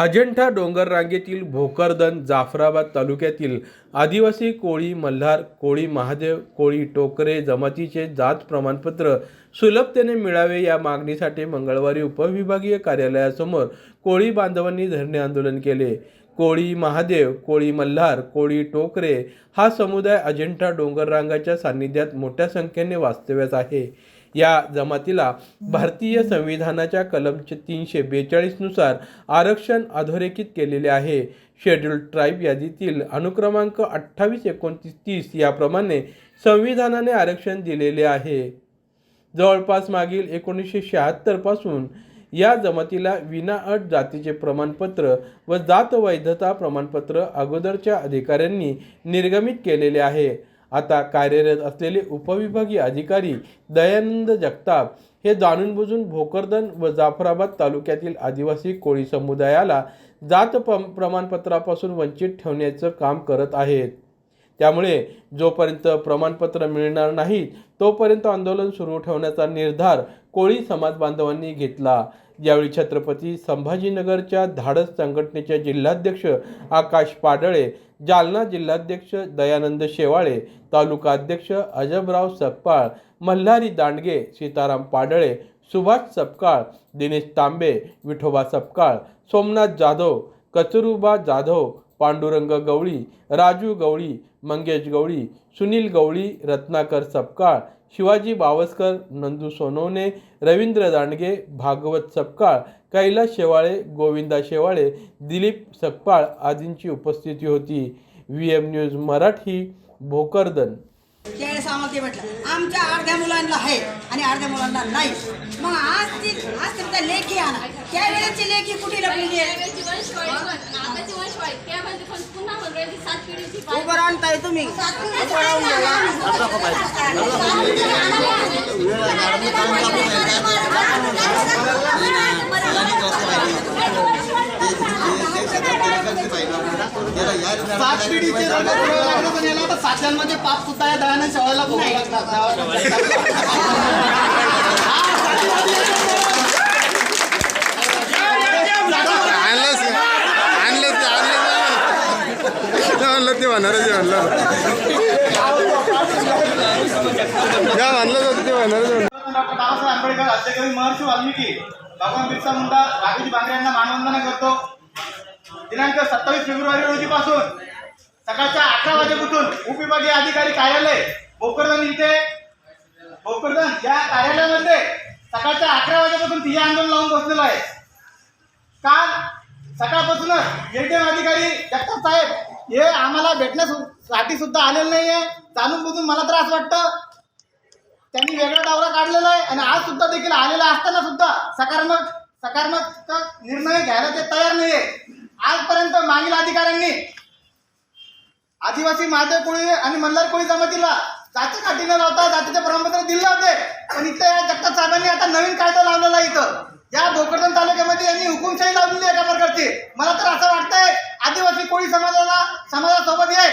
अजंठा डोंगर रांगेतील भोकरदन जाफराबाद तालुक्यातील आदिवासी कोळी मल्हार कोळी महादेव कोळी टोकरे जमातीचे जात प्रमाणपत्र सुलभतेने मिळावे या मागणीसाठी मंगळवारी उपविभागीय कार्यालयासमोर कोळी बांधवांनी धरणे आंदोलन केले. कोळी महादेव कोळी मल्हार कोळी टोकरे हा समुदाय अजंठा डोंगररांगाच्या सान्निध्यात मोठ्या संख्येने वास्तव्यास आहे. या जमातीला भारतीय संविधानाच्या कलमचे तीनशे बेचाळीसनुसार आरक्षण अधोरेखित केलेले आहे. शेड्युल्ड ट्राईब यादीतील अनुक्रमांक अठ्ठावीस एकोणतीस तीस याप्रमाणे संविधानाने आरक्षण दिलेले आहे. जवळपास मागील एकोणीसशे शहात्तरपासून या जमातीला विनाअट जातीचे प्रमाणपत्र व जात वैधता प्रमाणपत्र अगोदरच्या अधिकाऱ्यांनी निर्गमित केलेले आहे. आता कार्यरत असलेले उपविभागीय अधिकारी दयानंद जगताप हे जाणून बुजून भोकरदन व जाफराबाद तालुक्यातील आदिवासी कोळी समुदायाला जात प्रमाणपत्रापासून वंचित ठेवण्याचं काम करत आहेत. त्यामुळे जोपर्यंत प्रमाणपत्र मिळणार नाही तोपर्यंत आंदोलन सुरू ठेवण्याचा निर्धार कोळी समाज बांधवांनी घेतला. यावेळी छत्रपती संभाजीनगरच्या धाडस संघटनेचे जिल्हाध्यक्ष आकाश पाडळे जालना जिल्हाध्यक्ष दयानंद शेवाळे तालुका अध्यक्ष अजबराव सपकाळ मल्हारी दांडगे सीताराम पाडळे सुभाष सपकाळ दिनेश तांबे विठोबा सपकाळ सोमनाथ जाधव कचरुबा जाधव पांडुरंग गवळी राजू गवळी मंगेश गवळी सुनील गवळी रत्नाकर सपकाळ शिवाजी बावस्कर नंदू सोनवणे रवींद्र दांडगे भागवत सपकाळ कैलास शेवाळे गोविंदा शेवाळे दिलीप सपकाळ आदींची उपस्थिती होती. V M news Marathi Bhokardan. त्यावेळेस आम्हाला ते म्हटलं आमच्या अर्ध्या मुलांना आहे आणि अर्ध्या मुलांना नाही मग आज ती आज तुमचा लेखी आणा त्यावेळेची लेखी कुठे लपलेली आहे उभं राहताय तुम्ही उभं राहून. सात पिढीचे लागले पण याला आता पाप सुद्धा या दयाने शेवायला ते ते म्हणलं म्हणलं जातं ते. डॉक्टर बाबासाहेब आंबेडकर हत्याकरी महर्षी वाल्मिकी भगवान बिरसा मुंडा राघोजी बांगरे यांना मानवंदना करतो. दिनांक सत्तावीस फेब्रुवारी रोजीपासून सकाळच्या अकरा वाजेपासून उपविभागीय अधिकारी कार्यालय भोकरदन इथे. भोकरदन या कार्यालयामध्ये सकाळच्या अकरा वाजेपासून ठिय्या आंदोलन लावून बसलेलं आहे. काल सकाळपासूनच एटीएम अधिकारी जगताप साहेब हे आम्हाला भेटण्यासाठी सुद्धा आलेलं नाही आहे जाणून बुजून मला त्रास वाटतं. त्यांनी वेगळा दौरा काढलेला आहे आणि आज सुद्धा देखील आलेला असताना सुद्धा सकारात्मक सकारात्मक निर्णय घ्यायला ते तयार नाही आहे आजपर्यंत मागील अधिकाऱ्यांनी आदिवासी महादेव कोळी आणि मल्हार कोळी जमातीला जाती काठी न लावता जातीचे प्रमाणपत्र दिले होते. पण इथे या जगताप साहेबांनी आता नवीन कायदा लावलेला इथं. या भोकरदन तालुक्यामध्ये यांनी हुकुमशाही लावलेली आहे एका प्रकारची? मला तर असं वाटतंय आदिवासी कोळी समाजाला समाजासोबत हे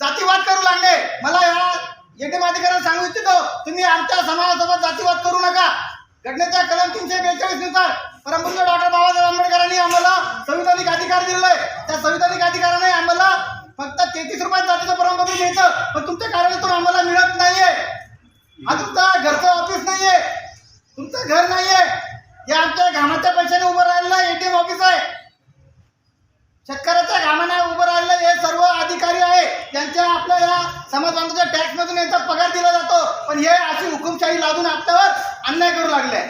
जातीवाद करू लागले. मला या एटीएम अधिकाऱ्यांना सांगू इच्छितो तुम्ही आमच्या समाजासोबत जातीवाद करू नका. घटनेच्या कलम तीनशे बेचाळीसनुसार परमपूज्य डॉक्टर बाबासाहेब आंबेडकरांनी आम्हाला संविधान संविधानिक अधिकार नाही आम्हाला फक्त तेहतीस रुपयात जातीचं प्रमाणपत्र मिळतं. पण तुमच्या कार्यालयातून आम्हाला मिळत नाहीये. हा तुमचा घरचं ऑफिस नाहीये. तुमचं घर नाहीये. हे आमच्या घामाच्या पैशाने उभं राहिलेलं एटीएम ऑफिस आहे. शेतकऱ्याच्या घामाने उभं राहिलेलं हे सर्व अधिकारी आहे. त्यांच्या आपल्या या समाज बांधवाच्या टॅक्स मधून यांचा पगार दिला जातो. पण हे अशी हुकुमशाही लादून आपल्यावर अन्याय करू लागले.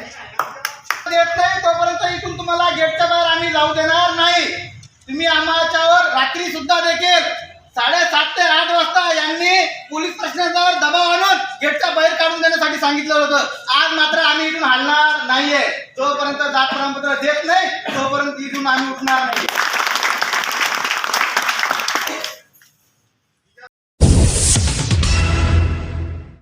देत नाही तोपर्यंत इथून तुम्हाला गेटच्या बाहेर आम्ही जाऊ देणार नाही. तुम्ही आम्हाच्यावर रात्री सुद्धा देखील साडेसात ते आठ वाजता यांनी पोलीस प्रश्नावर दबाव आणून गेटचा बाहेर काढून देण्यासाठी सांगितलं होतं. आज मात्र आम्ही इथून हलणार नाहीये. जोपर्यंत जात प्रमाणपत्र देत नाही तोपर्यंत इथून आम्ही उठणार नाही.